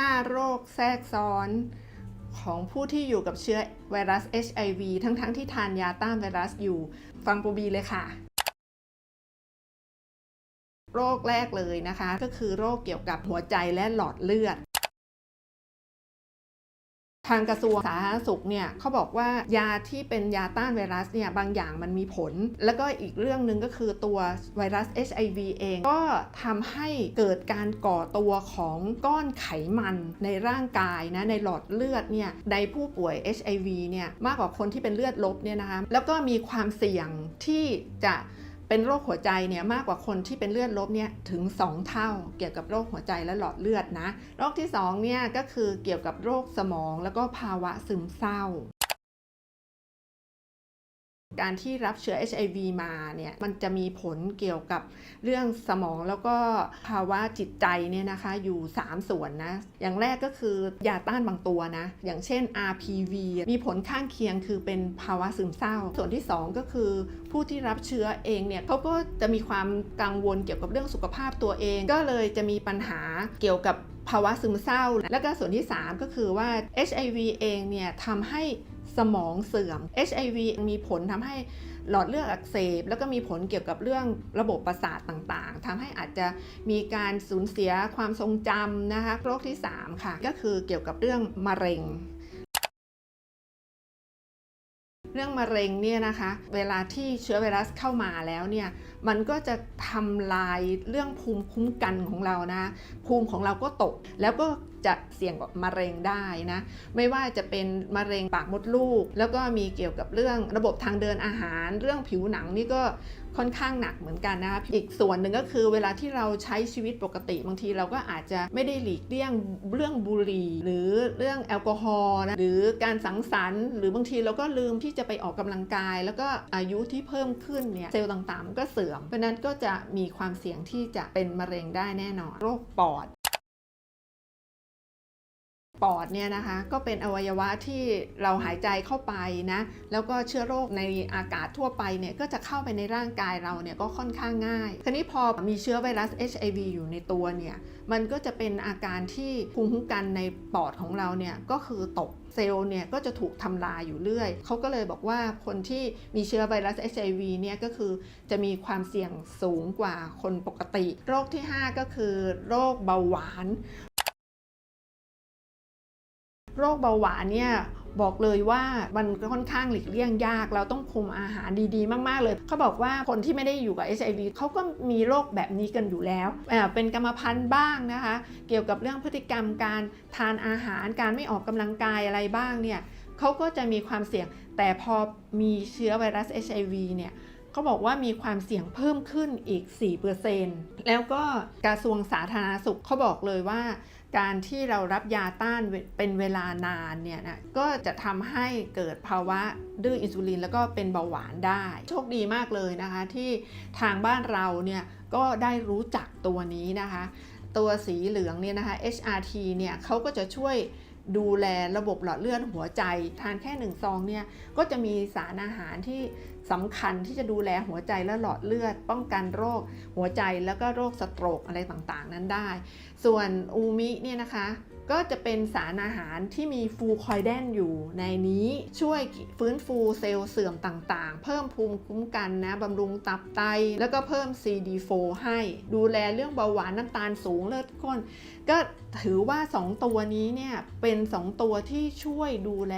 5 โรคแทรกซ้อนของผู้ที่อยู่กับเชื้อไวรัส HIV ทั้งๆทที่ทานยาต้านไวรัสอยู่ ฟังปูบีเลยค่ะ โรคแรกเลยนะคะ ก็คือโรคเกี่ยวกับหัวใจและหลอดเลือด ทางกระทรวงสาธารณสุขเนี่ยเขาบอกว่ายาที่เป็นยาต้านไวรัสเนี่ยบางอย่างมันมีผล แล้วก็อีกเรื่องหนึ่งก็คือตัวไวรัส HIV เอง ก็ทำให้เกิดการก่อตัวของก้อนไขมันในร่างกายนะในหลอดเลือดเนี่ยในผู้ป่วย HIV เนี่ยมากกว่าคนที่เป็นเลือดลบเนี่ยนะคะแล้วก็มีความเสี่ยงที่จะ เป็นโรคหัวใจเนี่ยมากกว่าคนที่เป็นเลือดลบเนี่ยถึง 2 เท่า เกี่ยวกับโรคหัวใจและหลอดเลือดนะ โรคที่2เนี่ยก็คือเกี่ยวกับโรคสมองแล้วก็ภาวะซึมเศร้า การที่รับเชื้อ HIV มาเนี่ยมันจะมีผลเกี่ยวกับเรื่องสมองแล้วก็ภาวะจิตใจเนี่ยนะคะอยู่ 3 ส่วนนะ อย่างแรกก็คือยาต้านบางตัวนะ อย่างเช่น RPV มีผลข้างเคียงคือเป็นภาวะซึมเศร้า ส่วนที่ 2 ก็คือ ผู้ที่รับเชื้อเองเนี่ยเขาก็จะมีความกังวลเกี่ยวกับเรื่องสุขภาพตัวเอง ก็เลยจะมีปัญหาเกี่ยวกับภาวะซึมเศร้า แล้วก็ส่วนที่ 3 ก็คือว่า HIV เองเนี่ยทำให้ สมองเสื่อม HIV มีผลทำให้หลอดเลือดอักเสบ แล้วก็มีผลเกี่ยวกับเรื่องระบบประสาทต่างๆทำให้อาจจะมีการสูญเสียความทรงจำนะคะโรคที่ 3 ค่ะ ก็คือเกี่ยวกับเรื่องมะเร็งเรื่องมะเร็งเนี่ยนะคะ เวลาที่เชื้อไวรัสเข้ามาแล้วเนี่ย มันก็จะทำลายเรื่องภูมิคุ้มกันของเรานะ ภูมิของเราก็ตก แล้วก็ จะเสี่ยงกับมะเร็งได้นะ ไม่ว่าจะเป็นมะเร็งปากมดลูก แล้วก็มีเกี่ยวกับเรื่องระบบทางเดินอาหาร เรื่องผิวหนังนี่ก็ค่อนข้างหนักเหมือนกันนะคะอีกส่วนหนึ่งก็คือเวลาที่เราใช้ชีวิตปกติบางทีเราก็อาจจะไม่ได้หลีกเลี่ยงเรื่องบุหรี่ หรือเรื่องแอลกอฮอล์นะหรือการสังสรรค์หรือบางทีเราก็ลืมที่จะไปออกกำลังกาย แล้วก็อายุที่เพิ่มขึ้นเนี่ยเซลล์ต่างๆ ก็เสื่อม เพราะนั้นก็จะมีความเสี่ยงที่จะเป็นมะเร็งได้แน่นอน โรคปอด ปอดเนี่ยนะคะก็เป็นอวัยวะที่เราหายใจเข้าไปนะแล้วก็เชื้อโรคในอากาศทั่วไปเนี่ยก็จะเข้าไปในร่างกายเราเนี่ยก็ค่อนข้างง่ายคราวนี้พอมีเชื้อไวรัส HIV อยู่ในตัวเนี่ยมันก็จะเป็นอาการที่ภูมิคุ้มกันในปอดของเราเนี่ยก็คือตกเซลล์เนี่ยก็จะถูกทำลายอยู่เรื่อย เขาก็เลยบอกว่าคนที่มีเชื้อไวรัส HIV เนี่ยก็คือจะมีความเสี่ยงสูงกว่าคนปกติ โรคที่ 5 ก็คือโรคเบาหวาน โรคเบาหวานเนี่ยบอกเลยว่ามันค่อนข้างหลีกเลี่ยงยาก เราต้องคุมอาหารดีๆ มากๆเลย เขาบอกว่าคนที่ไม่ได้อยู่กับ HIV เขาก็มีโรคแบบนี้กันอยู่แล้ว เป็นกรรมพันธุ์บ้างนะคะ เกี่ยวกับเรื่องพฤติกรรมการทานอาหารการไม่ออกกำลังกายอะไรบ้างเนี่ยเขาก็จะมีความเสี่ยง แต่พอมีเชื้อไวรัส HIV เนี่ยเขาบอกว่ามีความเสี่ยงเพิ่มขึ้นอีก 4%แล้วก็กระทรวงสาธารณสุขเขาบอกเลยว่า การที่เรารับยาต้านเป็นเวลานานเนี่ยนะก็จะทำให้เกิดภาวะดื้ออินซูลินแล้วก็เป็นเบาหวานได้ โชคดีมากเลยนะคะที่ทางบ้านเราเนี่ยก็ได้รู้จักตัวนี้นะคะ ตัวสีเหลืองเนี่ยนะคะ HRT เนี่ยเขาก็จะช่วย ดูแลระบบหลอดเลือดหัวใจ ทานแค่หนึ่งซองเนี่ยก็จะมีสารอาหารที่สำคัญที่จะดูแลหัวใจและหลอดเลือด ป้องกันโรค หัวใจแล้วก็โรคสโตรกอะไรต่างๆ นั้นได้ ส่วนอูมิเนี่ยนะคะก็จะเป็นสารอาหารที่มีฟูคอยแดนอยู่ในนี้ช่วยฟื้นฟูเซลล์เสื่อมต่างๆ เพิ่มภูมิคุ้มกันนะบำรุงตับไต แล้วก็เพิ่ม CD4 ให้ดูแลเรื่องเบาหวานน้ำตาลสูงเลือดข้น ก็ถือว่า 2 ตัวนี้เนี่ยเป็นเป็น 2 ตัวที่ช่วยดูแล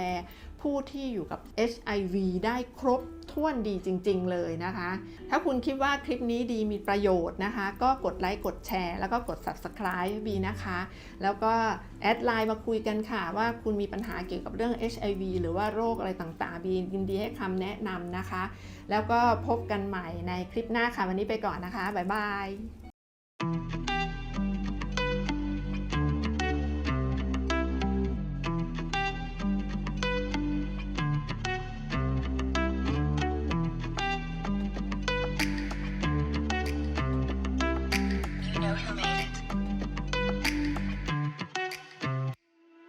ผู้ที่อยู่กับ HIV ได้ครบถ้วนดีจริง ๆ เลยนะคะ ถ้าคุณคิดว่าคลิปนี้ดีมีประโยชน์นะคะ ก็กดไลค์กดแชร์ แล้วก็กด Subscribe บีนะคะ แล้วก็แอดไลน์มาคุยกันค่ะ ว่าคุณมีปัญหาเกี่ยวกับเรื่อง HIV หรือว่าโรคอะไรต่างๆ บียินดีให้คำแนะนำนะคะ แล้วก็พบกันใหม่ในคลิปหน้าค่ะ วันนี้ไปก่อนนะคะ บ๊ายบาย